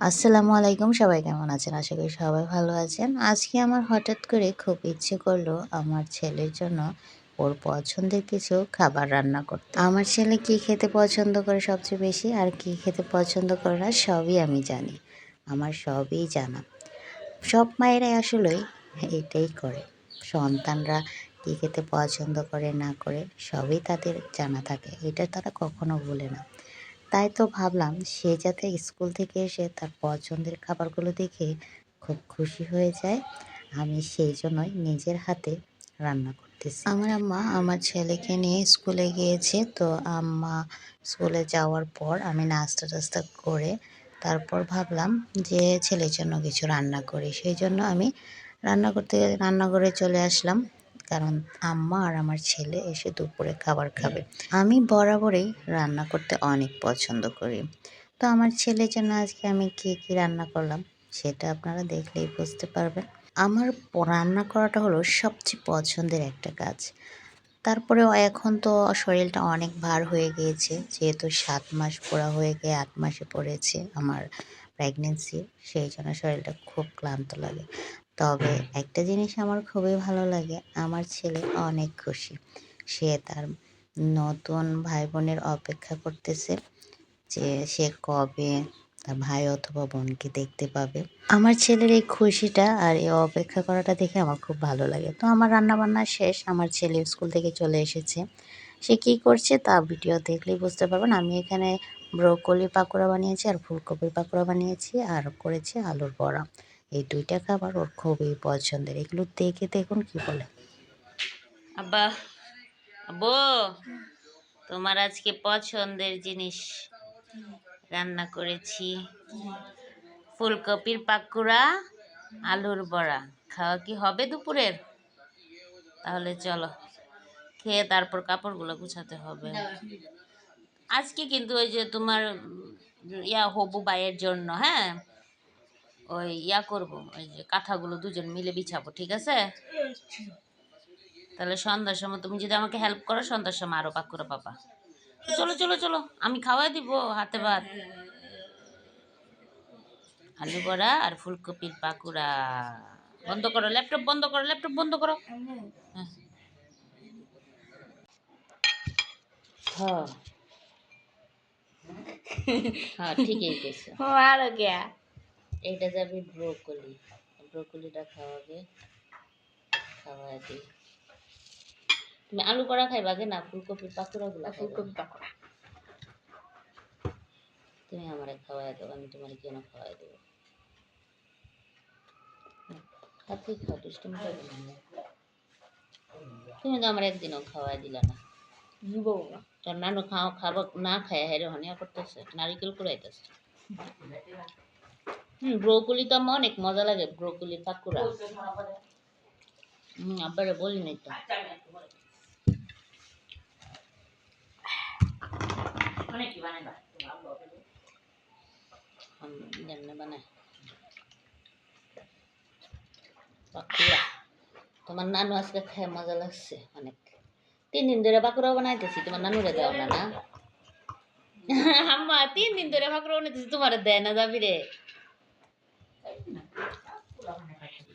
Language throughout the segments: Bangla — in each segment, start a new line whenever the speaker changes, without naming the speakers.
আসসালামু আলাইকুম, সবাই কেমন আছেন? আশা করি সবাই ভালো আছেন। আজকে আমার হঠাৎ করে খুব ইচ্ছে করল আমার ছেলের জন্য ওর পছন্দের কিছু খাবার রান্না করতে। আমার ছেলে কি খেতে পছন্দ করে সবচেয়ে বেশি আর কি খেতে পছন্দ করে না সবই আমি জানি। আমার সবই জানা। সব মায়েরাই আসলেই এটাই করে। সন্তানরা কী খেতে পছন্দ করে না করে সবই তাদের জানা থাকে। এটা তারা কখনো ভুলে না। তাই তো ভাবলাম সে যাতে স্কুল থেকে এসে তার পছন্দের খাবারগুলো দেখে খুব খুশি হয়ে যায়। আমি সেই জন্যই নিজের হাতে রান্না করতেছি। আমার আম্মা আমার ছেলেকে নিয়ে স্কুলে গিয়েছে। তো আম্মা স্কুলে যাওয়ার পর আমি নাস্তা টাস্তা করে তারপর ভাবলাম যে ছেলের জন্য কিছু রান্না করি। সেই জন্য আমি রান্না করতে, রান্নাঘরে চলে আসলাম। কারণ আম্মা আর আমার ছেলে এসে দুপুরে খাবার খাবে। আমি বরাবরই রান্না করতে অনেক পছন্দ করি। তো আমার ছেলের জন্য আজকে আমি কী কী রান্না করলাম সেটা আপনারা দেখলেই বুঝতে পারবেন। আমার রান্না করাটা হলো সবচেয়ে পছন্দের একটা কাজ। তারপরে এখন তো শরীরটা অনেক ভার হয়ে গিয়েছে যেহেতু সাত মাস পুরা হয়ে গিয়ে আট মাসে পড়েছে আমার প্রেগনেন্সি সেই জন্য শরীরটা খুব ক্লান্ত লাগে। তবে একটা জিনিস আমার খুবই ভালো লাগে আমার ছেলে অনেক খুশি। সে তার নতুন ভাই বোনের অপেক্ষা করতেছে যে সে কবে তার ভাই অথবা বোনকে দেখতে পাবে। আমার ছেলের এই খুশিটা আর এই অপেক্ষা করাটা দেখে আমার খুব ভালো লাগে। তো আমার রান্না বান্না শেষ আমার ছেলে স্কুল থেকে চলে এসেছে। সে কি করছে তা ভিডিও দেখলেই বুঝতে পারবেন। আমি এখানে ব্রোকলি পাকোড়া বানিয়েছি আর ফুলকপির পাকোড়া বানিয়েছি আর করেছি আলুর বড়া। এই দুইটা খাবার ওর খুবই পছন্দের। এগুলো দেখে দেখুন কি বলে।
আব্বা, আব্বু, তোমার আজকে পছন্দের জিনিস রান্না করেছি। ফুলকপির পাকুড়া, আলুর বড়া। খাওয়া কি হবে দুপুরের? তাহলে চলো, খেয়ে তারপর কাপড়গুলো গুছাতে হবে। আজকে কিন্তু ওই যে তোমার ইয়া হবু বাইয়ের জন্য হ্যাঁ? ওই ইয়া করব, ওই যে কাঁথাগুলো দুজন মিলে বিছাবো, ঠিক আছে? তাহলে সন্ধ্যার সময় তুমি যদি আমাকে হেল্প করো, সন্ধ্যার সময় আরও পাকুরা পাবা। চলো চলো চলো, আমি খাওয়াই দিব হাতে ভাত। আলু বড়া আর ফুলকপির পাকুড়া। বন্ধ করো ল্যাপটপ বন্ধ করো ল্যাপটপ বন্ধ করো। হ্যাঁ। হ্যাঁ ঠিকই হ্যাঁ,
কেছে গিয়া
এইটা যে আমি ব্রোকলি ব্রোকলিটা খাওয়াবে খাওয়া দিই তুমি আলু করা খাইবা কে না ফুলকপি পাকোড়া
গুলা ফুলকপি পাকোড়া।
তুমি আমারে খাওয়াই দেবো আমি তোমার কেন খাওয়াই দেবো? খাতে খাও তুমি করবে না তুমি তো আমার একদিনও খাওয়াই দিলা না। তোর নানু খাও খাব না খায় হেরে হনিয়া করতেছে নারিকেল কুড়াইতেছে। হুম ব্রোকলি তো আমার অনেক মজা লাগে ব্রোকলি পাকুড়া হুম আব্বারে বলি নাই তো। পাকুড়া। তোমার নানু আজকে খেয়ে মজা লাগছে অনেক। তিন দিন ধরে পাকুড়া বানাইতেছি তোমার নানুরে দেও না। না আম্মা তিন দিন ধরে পাকুড়া বানাইতেছি তোমার দেয় না যাবি রে।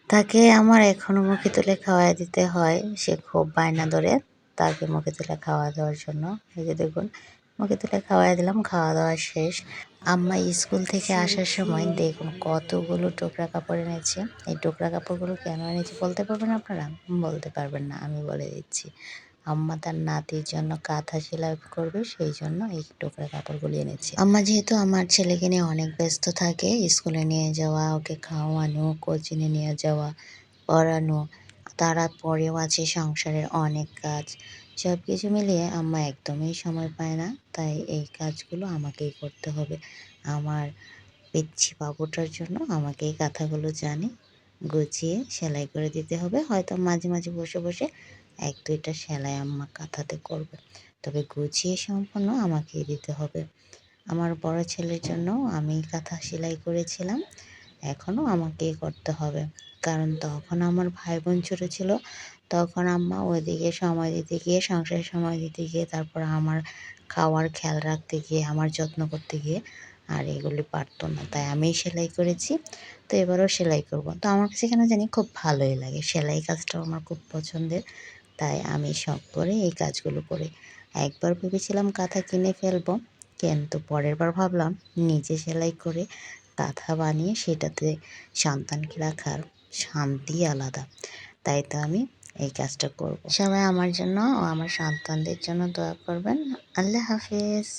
তাকে আমার এখনও মুখে তুলে খাওয়াই দিতে হয়। সে খুব বায়না ধরে তাকে মুখে তুলে খাওয়া দেওয়ার জন্য। এই যে দেখুন, মুখে তুলে খাওয়াই দিলাম, খাওয়া দাওয়া শেষ। আম্মা স্কুল থেকে আসার সময় দেখুন কতগুলো টোকরা কাপড় এনেছে। এই টোকরা কাপড়গুলো কেন এনেছে বলতে পারবেন আপনারা? বলতে পারবেন না, আমি বলে দিচ্ছি। আম্মা তার নাতির জন্য কাঁথা সেলাই করবে, সেই জন্য এই টোকরা কাপড়গুলি এনেছি। আম্মা যেহেতু আমার ছেলেকে নিয়ে অনেক ব্যস্ত থাকে, স্কুলে নিয়ে যাওয়া, ওকে খাওয়ানো কোচিংয়ে নিয়ে যাওয়া, পড়ানো, তারা পরেও আছে সংসারের অনেক কাজ। সব কিছু মিলিয়ে আম্মা একদমই সময় পায় না, তাই এই কাজগুলো আমাকেই করতে হবে। আমার পিচ্ছি বাবুটার জন্য আমাকে এই কাঁথাগুলো জানি গুছিয়ে সেলাই করে দিতে হবে। হয়তো মাঝে মাঝে বসে বসে এক দুইটা সেলাই আম্মা কাঁথাতে করবে। তবে গুছিয়ে সম্পূর্ণ আমাকেই দিতে হবে। আমার বড় ছেলের জন্য আমি কাঁথা সেলাই করেছিলাম। এখনও আমাকেই করতে হবে। কারণ তখন আমার ভাই বোন ছোটো ছিল। তখন আম্মা ওইদিকে সময় দিতে গিয়ে, সংসারে সময় দিতে গিয়ে, তারপর আমার খাওয়ার খেয়াল রাখতে গিয়ে, আমার যত্ন করতে গিয়ে আর এগুলি পারতো না। তাই আমি সেলাই করেছি। তো এবারও সেলাই করব। তো আমার কাছে কেন জানি খুব ভালোই লাগে। সেলাই কাজটাও আমার খুব পছন্দের। তাই আমি শখ করে এই কাজগুলো করি। একবার ভেবেছিলাম কাঁথা কিনে ফেলব, কিন্তু পরের বার ভাবলাম নিজে সেলাই করে কাঁথা বানিয়ে সেটাতে সন্তানকে রাখার শান্তি আলাদা, তাই তো আমি এই কাজটা করব। সবাই আমার জন্য ও আমার সন্তানদের জন্য দোয়া করবেন। আল্লাহ হাফিজ।